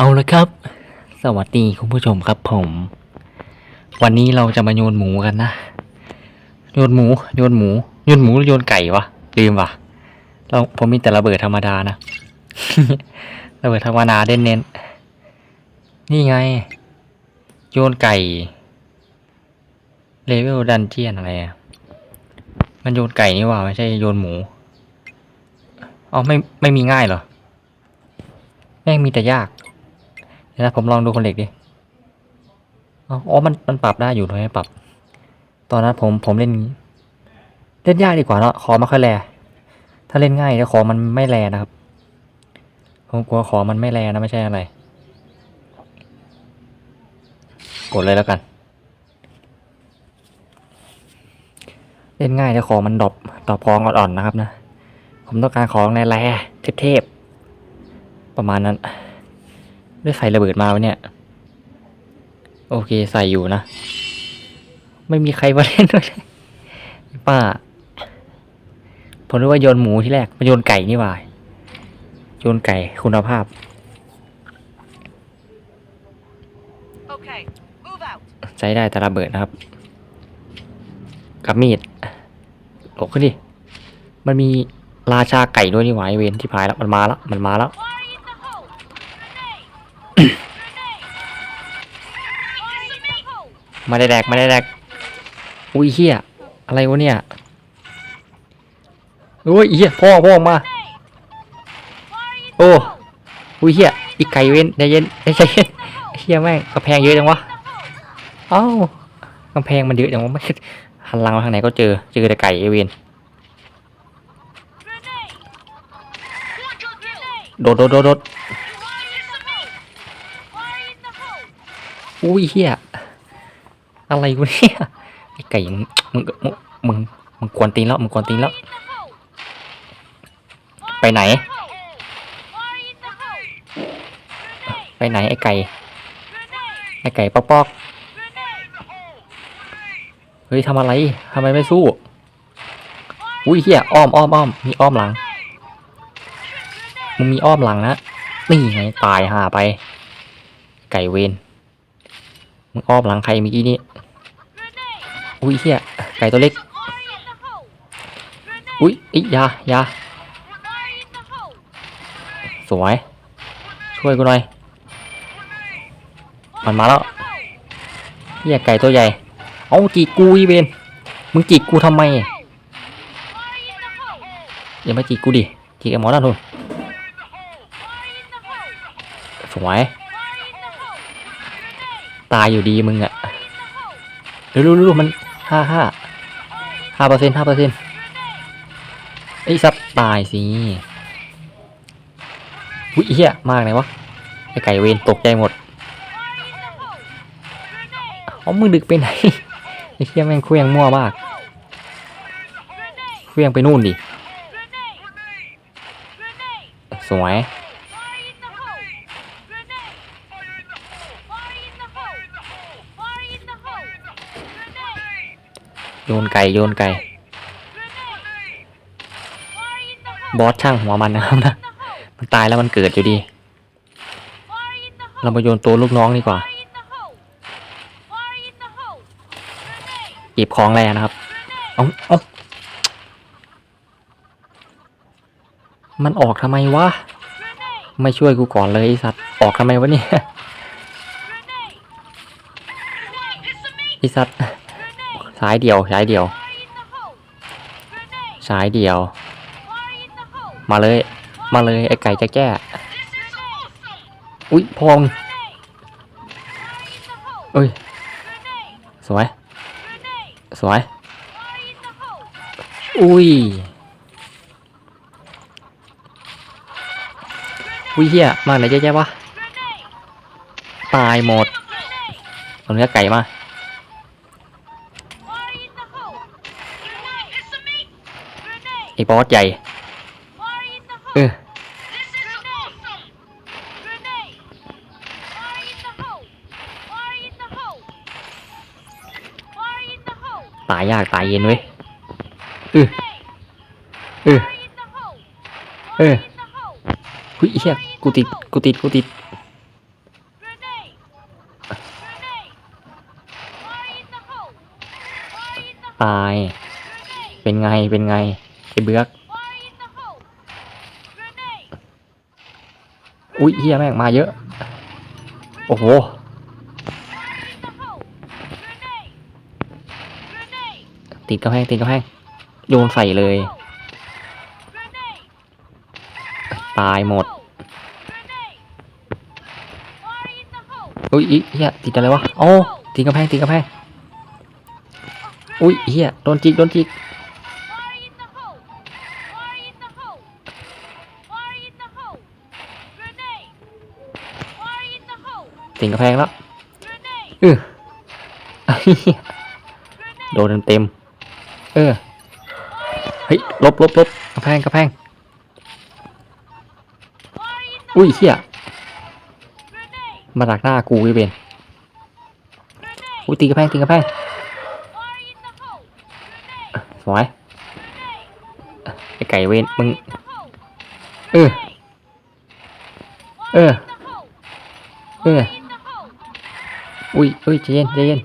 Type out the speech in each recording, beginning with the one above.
เอาละครับ สวัสดีคุณผู้ชมครับผม วันนี้เราจะมาโยนหมูกันนะ โยนหมู โยนหมู โยนหมูหรือโยนไก่วะลืมวะเราผมมีแต่ระเบิดธรรมดานะ ระเบิดธรรมดาเน้นๆนี่ไง โยนไก่ เลเวลดันเจียนอะไรอะมันโยนไก่นี่ว่าไม่ใช่โยนหมูเอไม่ไม่มีง่ายเหรอ แม่งมีแต่ยาก ดี๋ยวนะผมลองดูคนเหล็กดิอ๋ออ๋อมันมันปรับได้อยู่ทำไมไม่ปรับ ตอนนั้นผมผมเล่น เล่นยากดีกว่าเนาะขอไม่ค่อยแรถ้าเล่นง่ายแล้วขอมันไม่แรนะครับ ผมกลัวขอมันไม่แรนะไม่ใช่อะไร กดเลยแล้วกัน เล่นง่ายแต่ขอมันดรอปดรอปของอ่อนๆนะครับนะ ผมต้องการของแร่ๆเทพๆประมาณนั้น ได้ใส่ระเบิดมาวะเนี่ย โอเคใส่อยู่นะ ไม่มีใครมาเล่นด้วยเลยป้าผมนึกว่าโยนหมูที่แรกมาโยนไก่นี่หว่าโยนไก่คุณภาพ Okay, move out. ใช้ได้แต่ระเบิดนะครับ กับมีดหลบขึ้นดิ มันมีราชาไก่ด้วยนี่หว่าไอเวนที่พายแล้วมันมาแล้วมันมาแล้ว ม่ได้แดกม่ได้แดกอุ้ยเฮียอะไรวะเนี่ยโอ้ยเฮียพ่อพ่อมา Grenade. Fire in the Oh. hole. อุ้ยเฮียอีกไก่เว้นใจเย็นใจเย็นเฮียแม่งกระแพงเยอะจังวะเอ้ากำแพงมันเยอะจังวะไม่หันหลังมาทางไหนก็เจอเจอแต่ไก่อเวนโดดโดดโดดอุ้ยเฮีย อะไรวะเนี่ยไอไก่มึงมึงมึงมึงมึงกวนตีนแล้วมึงกวนตีนแล้ว ไปไหน ไปไหนไอไก่ไอไก่ปอกปอกเฮ้ยทำอะไรทำไมไม่สู้ อุ้ยเฮียอ้อมอ้อมอ้อมมีอ้อมหลังมึงมีอ้อมหลังนะนี่ไงตายห่าไป ไก่เวนมึงอ้อมหลังใครเมื่อกี้นี้ อุ้ยเฮียไก่ตัวเล็ก อุ้ยอียายาสวย ช่วยกูหน่อย มันมาแล้วเฮียไก่ตัวใหญ่ เอาจีกูอีเวนมึงจีกูทำไมอย่ามาจีกูดิ จีกไอหมอนั่นทุนสวย ตายอยู่ดีมึงอะเร็วๆๆมัน ห้าห้าห้าเปอร์เซ็นต์ห้าเปอร์เซ็นต์ไอ้สัตว์ตายสิอุ้ยเฮียมากเลยวะไอ้ไก่เวนตกใจหมด Fire in the hole. Grenade. อ๋อมึงดึกไปไหนไอ้เฮียแม่งเคลี้ยงมั่วมากเคลี้ยงไปนู่นดิสวย โยนไก่โยนไก่ บอสช่างหัวมันนะครับนะ มันตายแล้วมันเกิดอยู่ดี เรามาโยนตัวลูกน้องดีกว่า เก็บของแรงนะครับเอาเอามันออกทำไมวะ ไม่ช่วยกูก่อนเลยไอ้สัตว์ ออกทำไมวะเนี่ยไอ้สัตว์ ซ้ายเดียวซ้ายเดียวซ้ายเดียว มาเลย มาเลยไอ้ไก่แจะแก้อุ้ยพองเอ้ยสวยสวยอุ้ยอุ้ยเฮียมาไหนแจ๊ะแยะวะตายหมดเอาเนื้อไก่มา บอสใหญ่ เออตายยากตายเย็นเว้ยเออเออเออหุ้ยเฮียกูติดกูติดกูติดตาย เป็นไงเป็นไง อ้เบือกอุ้ยเฮียแม่งมาเยอะ โอ้โหติดกระแพงติดกระแพงโยนใส่เลย ตายหมดอุ้ยอีเฮียติดอะไรวะโอ้ติดกระแพงติดกระแพงอุ้ยเฮียโดนจิกโดนจิก hole! ติดกระแพงแล้ว Grenade! เออเหี้ย Grenade! โดนเต็มๆเออเฮ้ยลบลบลบกระแพงกระแพง Fire in the อุ้ยเฮีย Grenade! มาดักหน้ากูไอ้เบน Grenade! อุ้ยตีกระแพงตีกระแพง Fire in the hole! Grenade! สวย Grenade! ไอ้ไก่เวนมึง In the hole! เออ Grenade! เออ In the hole! เออ In the hole! อุ้ยอุ้ยใจเย็นใจเย็น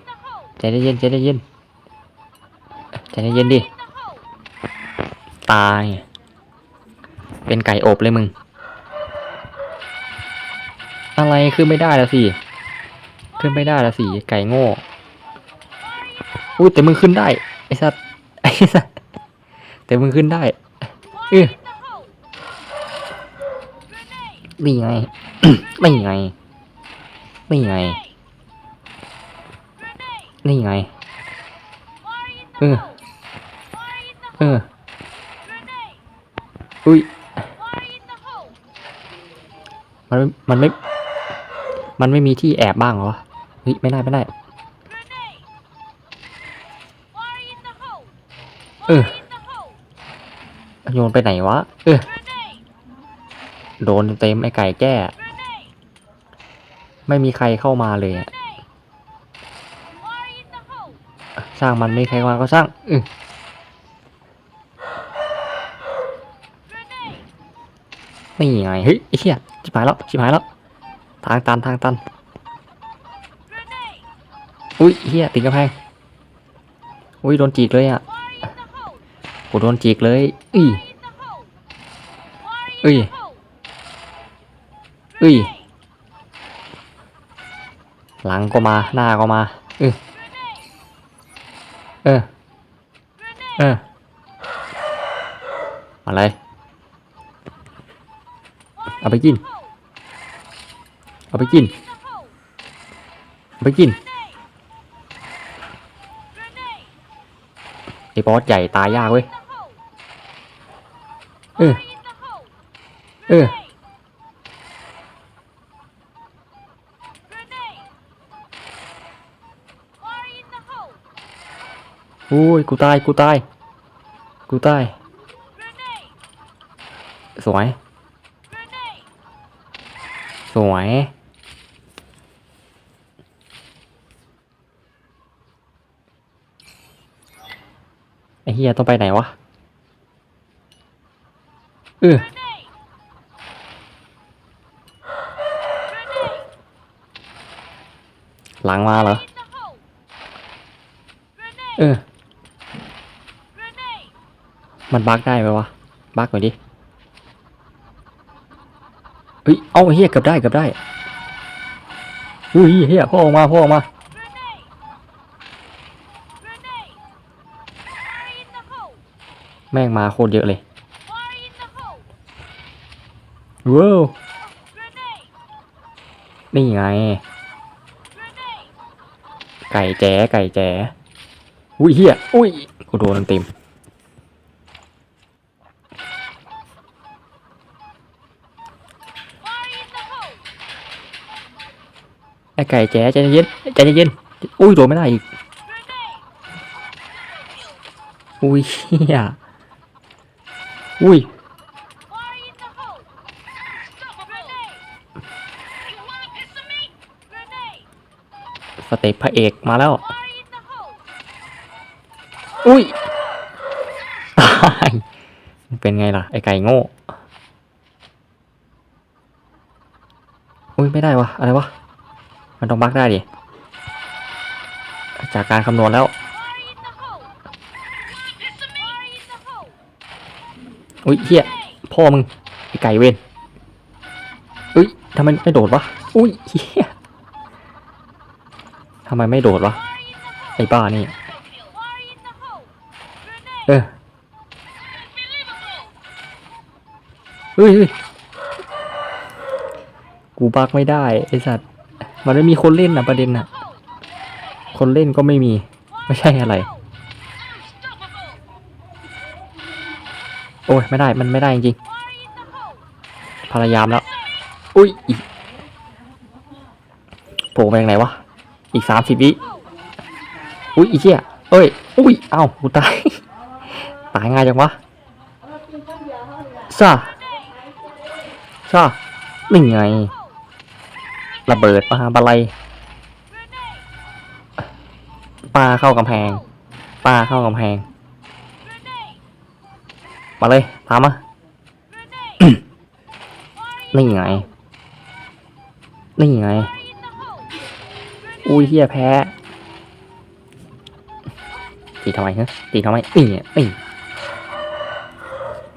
ใจเย็นใจเย็นใจเย็นดิ ตาย เป็นไก่อบเลยมึง อะไรขึ้นไม่ได้ล้วสิ ขึ้นไม่ได้ล้วสิ ไก่โง่ อุ้ยแต่มึงขึ้นได้ ไอ้สัตว์ไอ้สัตว์แต่มึงขึ้นได้เออนี่ไงนี่ไงนี่ไง นี่ไง เออ เออ อุ้ย มันมันไม่ มันไม่มีที่แอบบ้างเหรอ เฮ้ย ไม่ได้ ไม่ได้ เออ โยนไปไหนวะ เออ โดนเต็มไอ้ไก่แก้ ไม่มีใครเข้ามาเลยอะ ช่างมันไม่ใครมาก็ช่างออ Grenade! นี่ไงเฮ้ยไอ้เหี้ยชิบหายแล้วชิบหายแล้วทางตันทางตันอุ้ยเหี้ยติดกระแพงอุ้ยโดนจีกเลยอะกูโดนจีกเลยอุ้ย In the hole! Fire in Ui. the hole! อุ้ยหลังก็มาหน้าก็มาเออ เออ เออ อะไร เอาไปกิน เอาไปกินไปกิน ไอ้บอสใหญ่ตายยากเว้ย เออ เออ อุ้ยกูตายกูตายกูตายสวย สวย ไอ้เฮียต้องไปไหนวะเออหลังมาเหรอ เออ มันบักได้ไหมวะบักหน่อยดิเฮ้ยเอาเฮียเกือบได้เกือบได้อุ้ยเฮียพ่อออกมาพ่อออกมาแม่งมาโคตรเยอะเลยว้าวนี่ไง ไก่แจ๋ไก่แจ๋อุ้ยเฮียอุ้ยกูโดนเต็ม ไอ้ไก่แจ๋ใจเย็นใจเย็นอุ้ยโดนไม่ได้อีกอุ้ยเฮียอุ้ยสเตปพระเอกมาแล้ว อุ้ยตายเป็นไงล่ะ ไอ้ไก่โง่อุ้ยไม่ได้วะอะไรวะ มันต้องบักได้ดิ จากการคำนวณแล้ว อุ้ยเฮียพ่อมึงไอไก่เวนอุ้ยทำไมไม่โดดวะ อุ้ยเฮียทำไมไม่โดดวะ ไอ้บ้านี่ เออเฮ้ยกูบักไม่ได้ ไอสัตว์ มันไม่มีคนเล่นนะประเด็นน่ะคนเล่นก็ไม่มี ไม่ใช่อะไร โอ้ยไม่ได้มันไม่ได้จริงพยายามแล้ว อุ้ยอีกโผล่มาจากไหนวะ อีกสามสิบวิ อุ้ยอีเชี่ยเอ้ย อุ้ย เอ้ากูตาย ตายง่ายจังวะซ่าซ่านี่ไง ระเบิดปาบาลัยปาเข้ากำแพงปลาเข้ากำแพง มาเลยตามมานี่ไงนี่ไง อุ้ยเฮียแพ้ ตีทำไมฮะตีทำไมนี่งนี่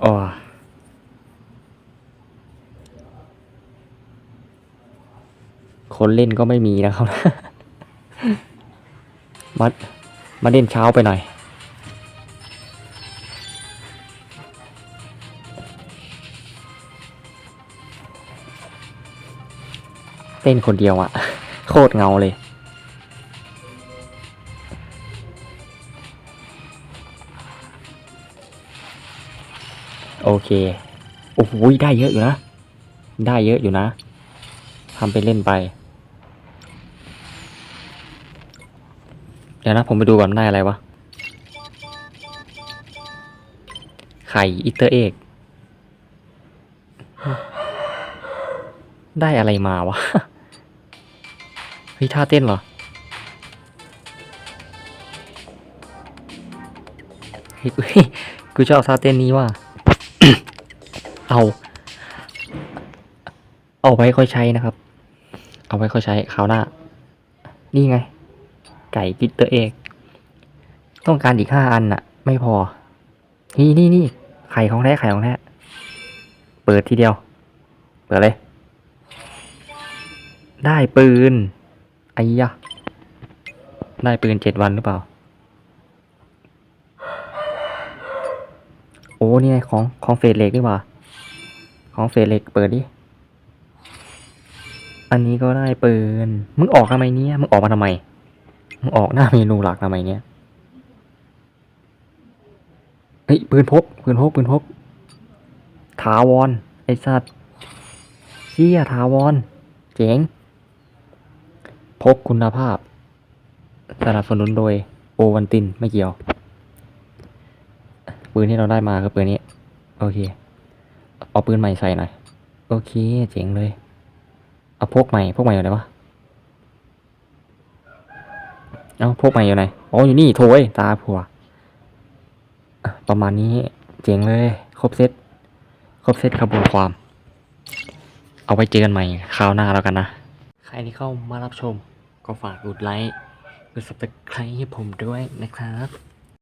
โอ้ คนเล่นก็ไม่มีนะครับมามาเล่นเช้าไปหน่อย เต้นคนเดียวอะโคตรเงาเลยโอเค โอ้โห ได้เยอะอยู่นะ ได้เยอะอยู่นะ ทำไปเล่นไป ดี๋ยวนะ ผมไปดูก่อนได้อะไรวะ ไข่อิตเตอร์เอก ได้อะไรมาวะ เฮ้ยท่าเต้นเหรอ เฮ้ยกูกูชอบท่าเต้นนี้ว่ะ เอา เอาไว้ค่อยใช้นะครับ เอาไว้ค่อยใช้คราวหน้า นี่ไง ไก่ปิเตอร์เอกต้องการอีกห้าอันน่ะ ไม่พอ นี่นี่นี่ไข่ของแท้ไข่ของแท้เปิดทีเดียว เปิดเลย ได้ปืนไอ้ยะได้ปืนเจ็ดวันหรือเปล่า โอ้นี่ไงของของเฟสเล็กดีกว่า ของเฟสเล็กเปิดดิ อันนี้ก็ได้ปืน มึงออกทำไมเนี้ยมึงออกมาทำไม ออกหน้าเมนูหลักทำไมเนี้ยเฮ้ยปืนพกปืนพกปืนพกถาวรไอ้สัตว์เชี่ยถาวรเจ๋งพกคุณภาพ สนับสนุนโดยโอวันตินไม่เกี่ยว ปืนที่เราได้มาคือปืนนี้ โอเค เอาปืนใหม่ใส่หน่อย โอเค เจ๋งเลย เอาพกใหม่พกใหม่อยู่ไหนวะ เอ้าพวกใหม่อยู่ไหนอ๋ออยู่นี่โถยตาผัวอะประมาณนี้เจ๋งเลย ครบเซตครบเซตขบวนความ เอาไว้เจอกันใหม่คราวหน้าแล้วกันนะ ใครที่เข้ามารับชม ก็ฝากกดไลค์กด subscribe ให้ผมด้วยนะครับ